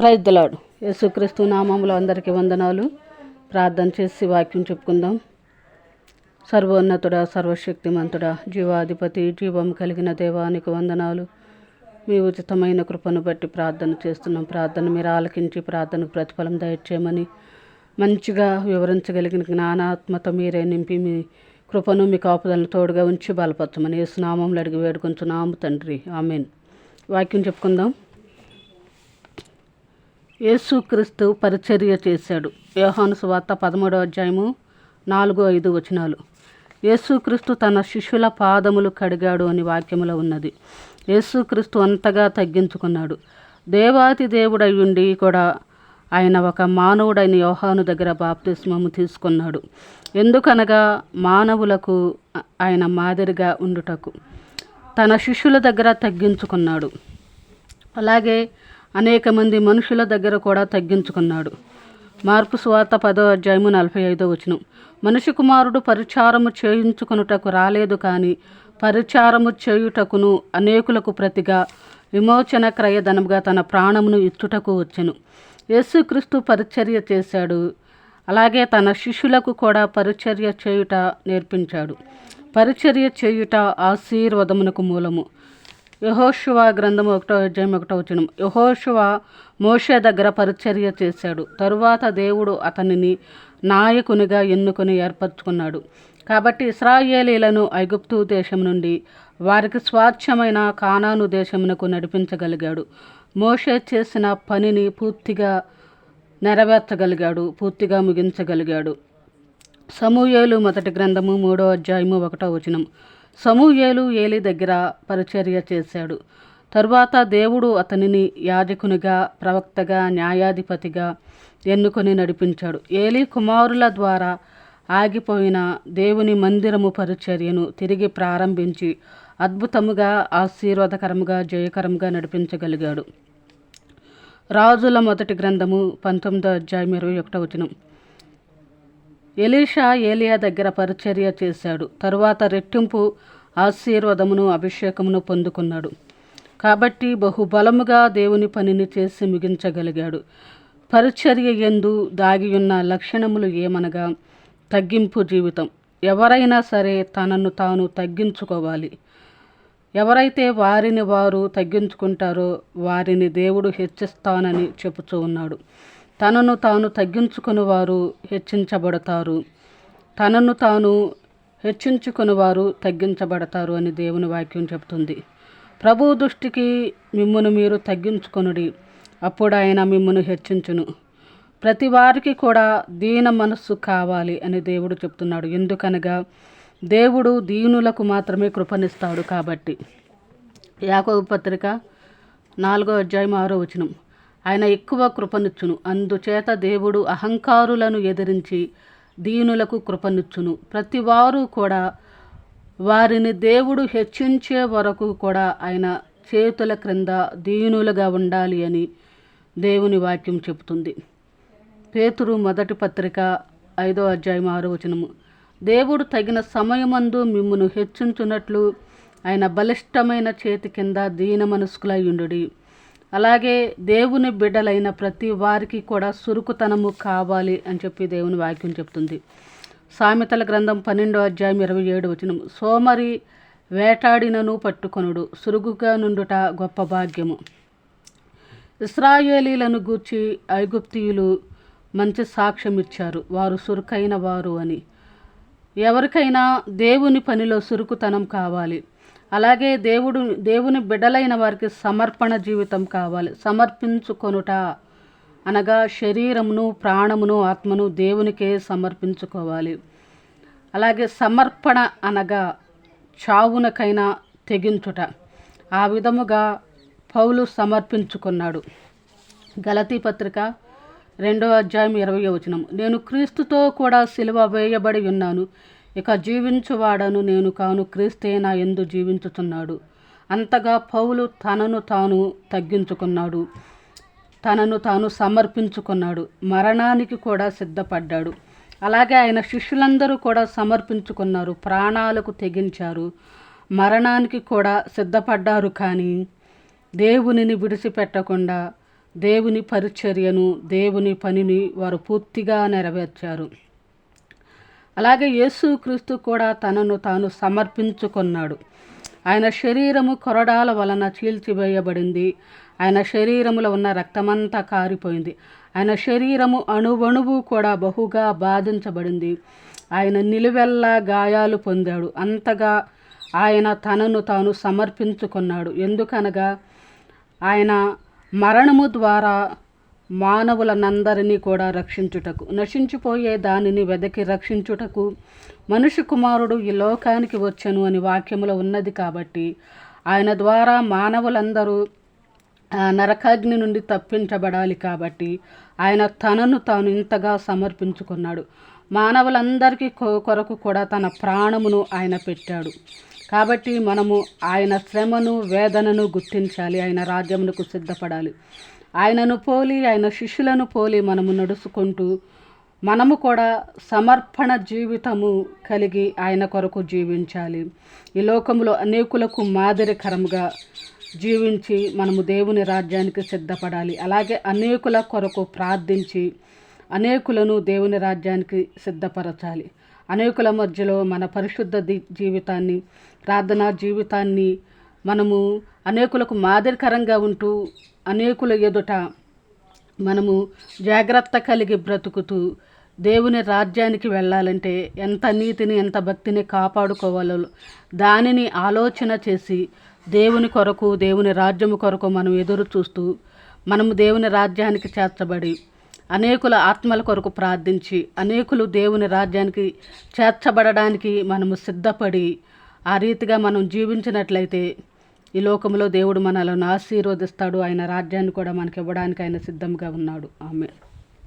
ప్రైద్దలాడు యేసుక్రీస్తు నామంలో అందరికీ వందనాలు. ప్రార్థన చేసి వాక్యం చెప్పుకుందాం. సర్వోన్నతుడా సర్వశక్తిమంతుడా జీవాధిపతి జీవం కలిగిన దేవానికి వందనాలు. మీ ఉచితమైన కృపను బట్టి ప్రార్థన చేస్తున్నాం. ప్రార్థన మీరు ఆలకించి ప్రార్థనకు ప్రతిఫలం దయచేయమని మంచిగా వివరించగలిగిన జ్ఞానాత్మత మీరే నింపి మీ కృపను మీ కాపుదలను తోడుగా ఉంచి బలపరచమని యేసునామంలో అడిగి వేడుకొంచున్నాము తండ్రి. ఆమెన్. వాక్యం చెప్పుకుందాం. యేసుక్రీస్తు పరిచర్య చేశాడు. యోహాను సువార్త పదమూడో అధ్యాయము నాలుగు ఐదు వచనాలు. యేసుక్రీస్తు తన శిష్యుల పాదములు కడిగాడు అని వాక్యములో ఉన్నది. యేసుక్రీస్తు అంతగా తగ్గించుకున్నాడు. దేవాతి దేవుడై ఉండి కూడా ఆయన ఒక మానవుడైన యోహాను దగ్గర బాప్తిస్మము తీసుకున్నాడు. ఎందుకనగా మానవులకు ఆయన మాదిరిగా ఉండుటకు. తన శిష్యుల దగ్గర తగ్గించుకున్నాడు. అలాగే అనేక మంది మనుషుల దగ్గర కూడా తగ్గించుకున్నాడు. మార్పు స్వార్త పదో అధ్యాయము నలభై ఐదో వచనం. మనిషి కుమారుడు పరిచారము చేయించుకొనుటకు రాలేదు కానీ పరిచారము చేయుటకును అనేకులకు ప్రతిగా విమోచన క్రయధనముగా తన ప్రాణమును ఇచ్చుటకు వచ్చెను. యేసుక్రీస్తు పరిచర్య చేశాడు. అలాగే తన శిష్యులకు కూడా పరిచర్య చేయుట నేర్పించాడు. పరిచర్య చేయుట ఆశీర్వదమునకు మూలము. యహోశువ గ్రంథం ఒకటో అధ్యాయం ఒకటో వచ్చిన యహోశువ మోషే దగ్గర పరిచర్య చేశాడు. తరువాత దేవుడు అతనిని నాయకునిగా ఎన్నుకొని ఏర్పరచుకున్నాడు. కాబట్టి ఇస్రాయేలీలను ఐగుప్తు దేశం నుండి వారికి స్వాచ్ఛమైన కానాను దేశమునకు నడిపించగలిగాడు. మోషే చేసిన పనిని పూర్తిగా నెరవేర్చగలిగాడు. పూర్తిగా ముగించగలిగాడు. సమూయేలు మొదటి గ్రంథము మూడో అధ్యాయము ఒకటో వచనం. సమూయేలు ఏలి దగ్గర పరిచర్య చేశాడు. తరువాత దేవుడు అతనిని యాజకునిగా ప్రవక్తగా న్యాయాధిపతిగా ఎన్నుకొని నడిపించాడు. ఏలి కుమారుల ద్వారా ఆగిపోయిన దేవుని మందిరము పరిచర్యను తిరిగి ప్రారంభించి అద్భుతముగా ఆశీర్వాదకరముగా జయకరంగా నడిపించగలిగాడు. రాజుల మొదటి గ్రంథము పంతొమ్మిదో అధ్యాయం ఇరవై ఒకటో వచనం. ఎలీషా ఏలియా దగ్గర పరిచర్య చేశాడు. తరువాత రెట్టింపు ఆశీర్వదమును అభిషేకమును పొందుకున్నాడు. కాబట్టి బహుబలముగా దేవుని పనిని చేసి ముగించగలిగాడు. పరిచర్య ఎందు దాగియున్న లక్షణములు ఏమనగా తగ్గింపు జీవితం. ఎవరైనా సరే తనను తాను తగ్గించుకోవాలి. ఎవరైతే వారిని వారు తగ్గించుకుంటారో వారిని దేవుడు హెచ్చిస్తానని చెబుతూ ఉన్నాడు. తనను తాను తగ్గించుకుని వారు హెచ్చించబడతారు. తనను తాను హెచ్చించుకునివారు తగ్గించబడతారు అని దేవుని వాక్యం చెబుతుంది. ప్రభు దృష్టికి మిమ్మును మీరు తగ్గించుకొనుడి. అప్పుడు ఆయన మిమ్మును హెచ్చించును. ప్రతి వారికి కూడా దీన మనస్సు కావాలి అని దేవుడు చెప్తున్నాడు. ఎందుకనగా దేవుడు దీనులకు మాత్రమే కృపనిస్తాడు కాబట్టి. యాకోబు పత్రిక నాలుగో అధ్యాయం ఆరో వచనం. ఆయన ఎక్కువ కృపనిచ్చును. అందుచేత దేవుడు అహంకారులను ఎదిరించి దీనులకు కృపనిచ్చును. ప్రతివారు కూడా వారిని దేవుడు హెచ్చించే వరకు కూడా ఆయన చేతుల క్రింద దీనులుగా ఉండాలి అని దేవుని వాక్యం చెబుతుంది. పేతురు మొదటి పత్రిక ఐదో అధ్యాయం ఆరో వచనము. దేవుడు తగిన సమయమందు మిమ్మును హెచ్చించున్నట్లు ఆయన బలిష్టమైన చేతి కింద దీన మనస్కులై అలాగే దేవుని బిడ్డలైన ప్రతి వారికి కూడా సురుకుతనము కావాలి అని చెప్పి దేవుని వాక్యం చెప్తుంది. సామెతల గ్రంథం పన్నెండో అధ్యాయం ఇరవై ఏడు వచనం. సోమరి వేటాడినను పట్టుకొనుడు సురుగుగా నుండుట గొప్ప భాగ్యము. ఇస్రాయేలీలను గూర్చి ఐగుప్తీయులు మంచి సాక్ష్యం ఇచ్చారు వారు సురుకైన వారు అని. ఎవరికైనా దేవుని పనిలో సురుకుతనం కావాలి. అలాగే దేవుడు దేవుని బిడ్డలైన వారికి సమర్పణ జీవితం కావాలి. సమర్పించుకొనుట అనగా శరీరమును ప్రాణమును ఆత్మను దేవునికే సమర్పించుకోవాలి. అలాగే సమర్పణ అనగా చావునకైనా తెగించుట. ఆ విధముగా పౌలు సమర్పించుకున్నాడు. గలతీ పత్రిక రెండో అధ్యాయం ఇరవై వచనం. నేను క్రీస్తుతో కూడా సిలువ వేయబడి ఉన్నాను. ఇక జీవించువాడను నేను కాను క్రీస్తే నా ఎందు జీవించుతున్నాడు అంతగా పౌలు తనను తాను తగ్గించుకున్నాడు. తనను తాను సమర్పించుకున్నాడు. మరణానికి కూడా సిద్ధపడ్డాడు. అలాగే ఆయన శిష్యులందరూ కూడా సమర్పించుకున్నారు. ప్రాణాలకు తెగించారు. మరణానికి కూడా సిద్ధపడ్డారు కానీ దేవునిని విడిచిపెట్టకుండా దేవుని పరిచర్యను దేవుని పనిని వారు పూర్తిగా నెరవేర్చారు. అలాగే యేసుక్రీస్తు కూడా తనను తాను సమర్పించుకున్నాడు. ఆయన శరీరము కొరడాల వలన చీల్చివేయబడింది. ఆయన శరీరములో ఉన్న రక్తమంతా కారిపోయింది. ఆయన శరీరము అణువణువు కూడా బహుగా బాధించబడింది. ఆయన నిలువెల్లా గాయాలు పొందాడు. అంతగా ఆయన తనను తాను సమర్పించుకున్నాడు. ఎందుకనగా ఆయన మరణము ద్వారా మానవులనందరినీ కూడా రక్షించుటకు నశించిపోయే దానిని వెదకి రక్షించుటకు మనుష్య కుమారుడు ఈ లోకానికి వచ్చను అని వాక్యములో ఉన్నది కాబట్టి ఆయన ద్వారా మానవులందరూ నరకాగ్ని నుండి తప్పించబడాలి కాబట్టి ఆయన తనను తాను ఇంతగా సమర్పించుకున్నాడు. మానవులందరికీ కొ- కొరకు కూడా తన ప్రాణమును ఆయన పెట్టాడు. కాబట్టి మనము ఆయన శ్రమను వేదనను గుర్తించాలి. ఆయన రాజ్యమునకు సిద్ధపడాలి. ఆయనను పోలి ఆయన శిష్యులను పోలి మనము నడుచుకుంటూ మనము కూడా సమర్పణ జీవితము కలిగి ఆయన కొరకు జీవించాలి. ఈ లోకంలో అనేకులకు మాదిరికరముగా జీవించి మనము దేవుని రాజ్యానికి సిద్ధపడాలి. అలాగే అనేకుల కొరకు ప్రార్థించి అనేకులను దేవుని రాజ్యానికి సిద్ధపరచాలి. అనేకుల మధ్యలో మన పరిశుద్ధ జీవితాన్ని ప్రార్థనా జీవితాన్ని మనము అనేకులకు మాదిరికరంగా ఉంటూ అనేకుల ఎదుట మనము జాగ్రత్త కలిగి బ్రతుకుతూ దేవుని రాజ్యానికి వెళ్ళాలంటే ఎంత నీతిని ఎంత భక్తిని కాపాడుకోవాలో దానిని ఆలోచన చేసి దేవుని కొరకు దేవుని రాజ్యము కొరకు మనం ఎదురు చూస్తూ మనము దేవుని రాజ్యానికి చేర్చబడి అనేకుల ఆత్మల కొరకు ప్రార్థించి అనేకులు దేవుని రాజ్యానికి చేర్చబడడానికి మనము సిద్ధపడి ఆ రీతిగా మనం జీవించినట్లయితే ఈ లోకంలో దేవుడు మనలను ఆశీర్వదిస్తాడు. ఆయన రాజ్యాన్ని కూడా మనకి ఇవ్వడానికి ఆయన సిద్ధంగా ఉన్నాడు. ఆమె